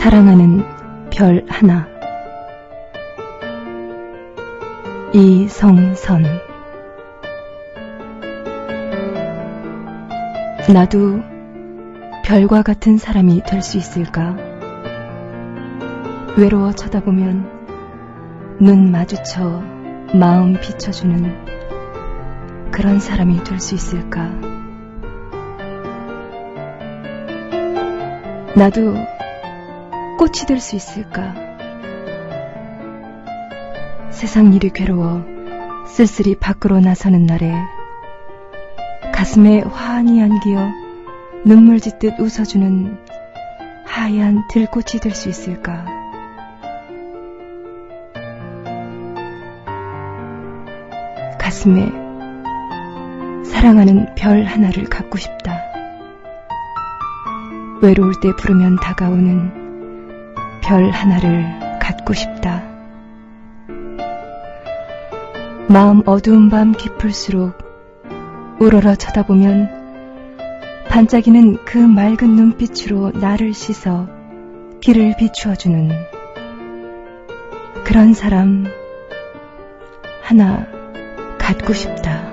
사랑하는 별 하나 이성선 나도 별과 같은 사람이 될 수 있을까? 외로워 쳐다보면 눈 마주쳐 마음 비춰주는 그런 사람이 될 수 있을까? 나도 꽃이 될 수 있을까? 세상 일이 괴로워 쓸쓸히 밖으로 나서는 날에 가슴에 환히 안기어 눈물 짓듯 웃어주는 하얀 들꽃이 될 수 있을까? 가슴에 사랑하는 별 하나를 갖고 싶다. 외로울 때 부르면 다가오는 별 하나를 갖고 싶다. 마음 어두운 밤 깊을수록 우러러 쳐다보면 반짝이는 그 맑은 눈빛으로 나를 씻어 길을 비추어주는 그런 사람 하나 갖고 싶다.